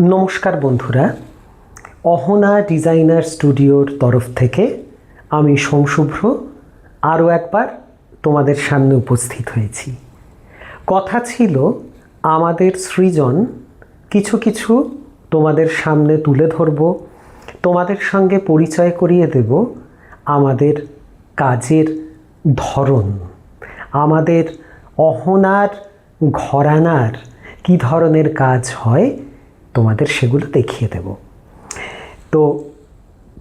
নমস্কার বন্ধুরা, অহনা ডিজাইনার স্টুডিওর তরফ থেকে আমি সোমশুভ্র আরও একবার তোমাদের সামনে উপস্থিত হয়েছি। কথা ছিল আমাদের সৃজন কিছু কিছু তোমাদের সামনে তুলে ধরব, তোমাদের সঙ্গে পরিচয় করিয়ে দেব আমাদের কাজের ধরন, আমাদের অহনার ঘরানার কী ধরনের কাজ হয় তোমাদের সেগুলো দেখিয়ে দেব। তো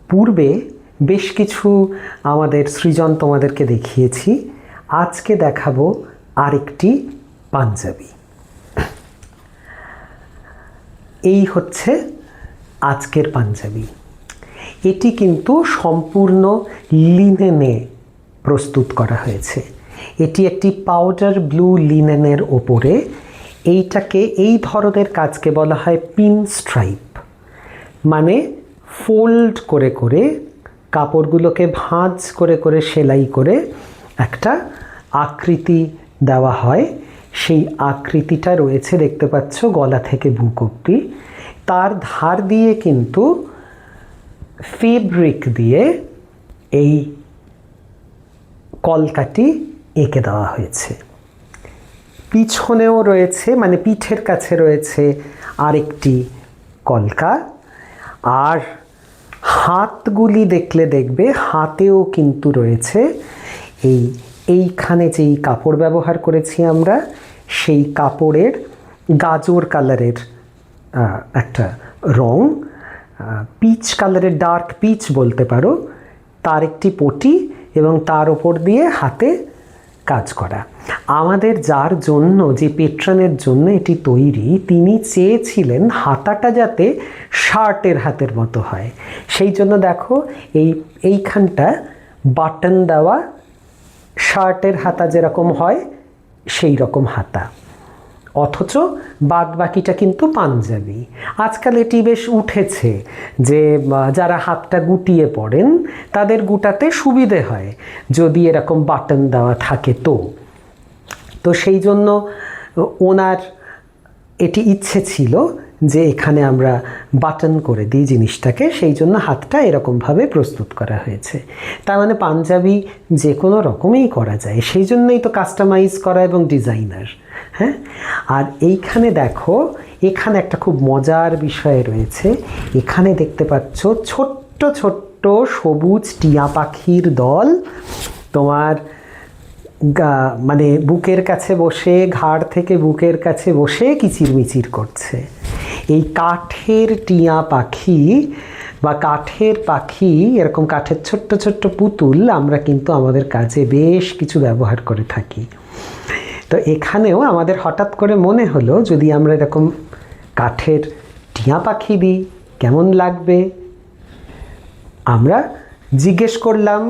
পূর্বে বেশ কিছু আমাদের সৃজন তোমাদেরকে দেখিয়েছি। আজকে দেখাবো আরেকটি পাঞ্জাবি। এই হচ্ছে আজকের পাঞ্জাবি। এটি কিন্তু সম্পূর্ণ লিনেনে প্রস্তুত করা হয়েছে। এটি একটি পাউডার ব্লু লিনেনের ওপরে এইটাকে এই ধরনের কাজকে বলা হয় পিন স্ট্রাইপ। মানে ফোল্ড করে করে কাপড়গুলোকে ভাঁজ করে করে সেলাই করে একটা আকৃতি দেওয়া হয়। সেই আকৃতিটা রয়েছে দেখতে পাচ্ছ গলা থেকে বুক অব্দি। তার ধার দিয়ে কিন্তু ফেব্রিক দিয়ে এই কলকাটি এঁকে দেওয়া হয়েছে। পিছনেও রয়েছে মানে পিঠের কাছে রয়েছে আরেকটি কলকা। আর হাতগুলি দেখলে দেখবে, হাতেও কিন্তু রয়েছে এই, এইখানে যেই কাপড় ব্যবহার করেছি আমরা, সেই কাপড়ের গাজর কালারের একটা রং পিচ কালারের ডার্ক পিচ বলতে পারো, তার একটি পটি এবং তার ওপর দিয়ে হাতে কাজ করা। আমাদের যার জন্য, যে পেট্রনের জন্য এটি তৈরি, তিনি চেয়েছিলেন হাতাটা যাতে শার্টের হাতের মতো হয়। সেই জন্য দেখো, এই, এইখানটা বাটন দেওয়া শার্টের হাতা যেরকম হয়, সেই রকম হাতা। অথচ বাদ বাকিটা কিন্তু পাঞ্জাবি। আজকাল এটি বেশ উঠেছে যে যারা হাতটা গুটিয়ে পড়েন, তাদের গুটাতে সুবিধে হয়। যদি এরকম বাটন দেওয়া থাকে তো। তো সেই জন্য ওনার এটি ইচ্ছে ছিল যে এখানে আমরা বাটন করে দিই জিনিসটাকে, সেই জন্য হাতটা এরকমভাবে প্রস্তুত করা হয়েছে। তার মানে পাঞ্জাবি যে কোনো রকমেই করা যায়। সেই জন্যই তো কাস্টমাইজ করা এবং ডিজাইনার হ্যাঁ? আর এইখানে দেখো, এখানে একটা খুব মজার বিষয় রয়েছে। এখানে দেখতে পাচ্ছ ছোট্ট ছোট্ট সবুজ টিয়া পাখির দল। তোমার মানে বুকের কাছে বসে, ঘাড় থেকে বুকের কাছে বসে কিচিরমিচির করছে। এই কাঠের টিয়া পাখি বা কাঠের পাখি, এরকম কাঠের ছোট্ট ছোট্ট পুতুল আমরা কিন্তু আমাদের কাজে বেশ কিছু ব্যবহার করে থাকি। তো এখানেও আমাদের হঠাৎ করে মনে হলো, যদি আমরা এরকম কাঠের টিয়া পাখি দিই, কেমন লাগবে? আমরা জিজ্ঞেস করলাম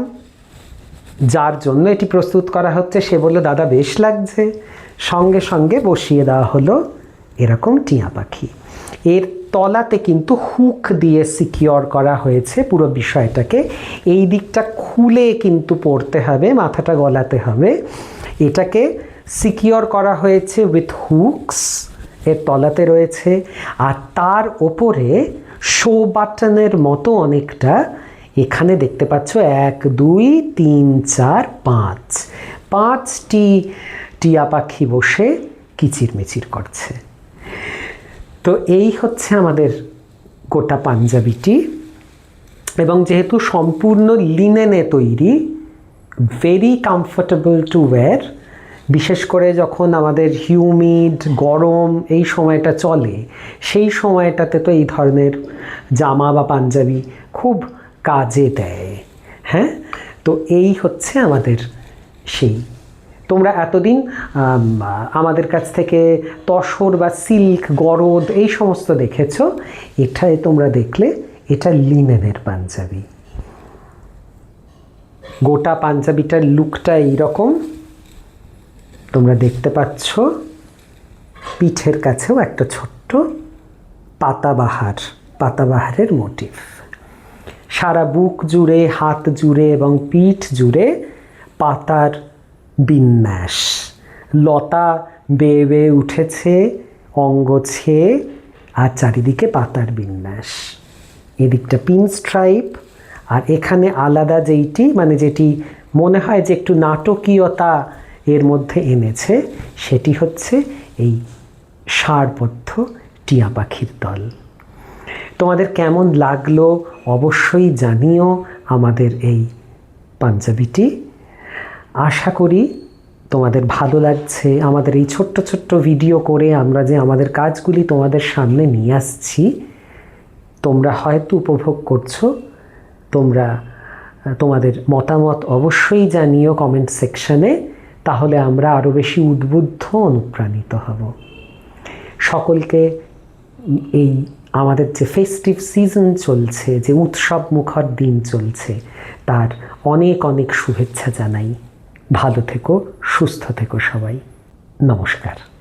যার জন্য এটি প্রস্তুত করা হচ্ছে, সে বলল, দাদা, বেশ লাগছে। সঙ্গে সঙ্গে বসিয়ে দেওয়া হলো এরকম টিয়া পাখি। এর তলাতে কিন্তু হুক দিয়ে সিকিওর করা হয়েছে পুরো বিষয়টাকে। এই দিকটা খুলে কিন্তু পড়তে হবে, মাথাটা গলাতে হবে। এটাকে সিকিওর করা হয়েছে উইথ হুকস এর তলাতে রয়েছে। আর তার ওপরে শো বাটনের মতো অনেকটা এখানে দেখতে পাচ্ছ এক, দুই, তিন, চার, পাঁচ। পাঁচটি টিয়া পাখি বসে কিচিরমিচির করছে। তো এই হচ্ছে আমাদের গোটা পাঞ্জাবিটি। এবং যেহেতু সম্পূর্ণ লিনেনে তৈরি ভেরি কমফোর্টেবল টু ওয়্যার বিশেষ করে যখন আমাদের হিউমিড গরম এই সময়টা চলে, সেই সময়টাতে তো এই ধরনের জামা বা পাঞ্জাবি খুব কাজে দেয় হ্যাঁ? তো এই হচ্ছে আমাদের সেই। তোমরা এতদিন আমাদের কাছ থেকে তসর বা সিল্ক, গরদ এই সমস্ত দেখেছ, এটাই তোমরা দেখলে এটা লিনেনের পাঞ্জাবি। গোটা পাঞ্জাবিটার লুকটা এইরকম। তোমরা দেখতে পাচ্ছ, পিঠের কাছেও একটা ছোট্ট পাতাবাহার, পাতাবাহারের মোটিভ সারা বুক জুড়ে, হাত জুড়ে এবং পিঠ জুড়ে পাতার বিন্যাস। লতা বেয়ে বেয়ে উঠেছে, অঙ্গ ছেয়ে, আর চারিদিকে পাতার বিন্যাস। এদিকটা পিন স্ট্রাইপ, আর এখানে আলাদা যেইটি মানে যেটি মনে হয় যে একটু নাটকীয়তা এর মধ্যে এনেছে, সেটি হচ্ছে এই সারবদ্ধ টিয়া পাখির দল। তোমাদের কেমন লাগল অবশ্যই জানিও আমাদের এই পাঞ্জাবিটি। আশা করি তোমাদের ভালো লাগছে। আমাদের এই ছোট্ট ছোট্ট ভিডিও করে আমরা যে আমাদের কাজগুলি তোমাদের সামনে নিয়ে আসছি, তোমরা হয়তো উপভোগ করছ। তোমরা, তোমাদের মতামত অবশ্যই জানিও কমেন্ট সেকশানে তাহলে আমরা আরও বেশি উদ্বুদ্ধ অনুপ্রাণিত হব। সকলকে এই আমাদের যে ফেস্টিভ সিজন চলছে, যে উৎসব মুখর দিন চলছে, তার অনেক অনেক শুভেচ্ছা জানাই। ভালো থেকো, সুস্থ থেকো সবাই। নমস্কার।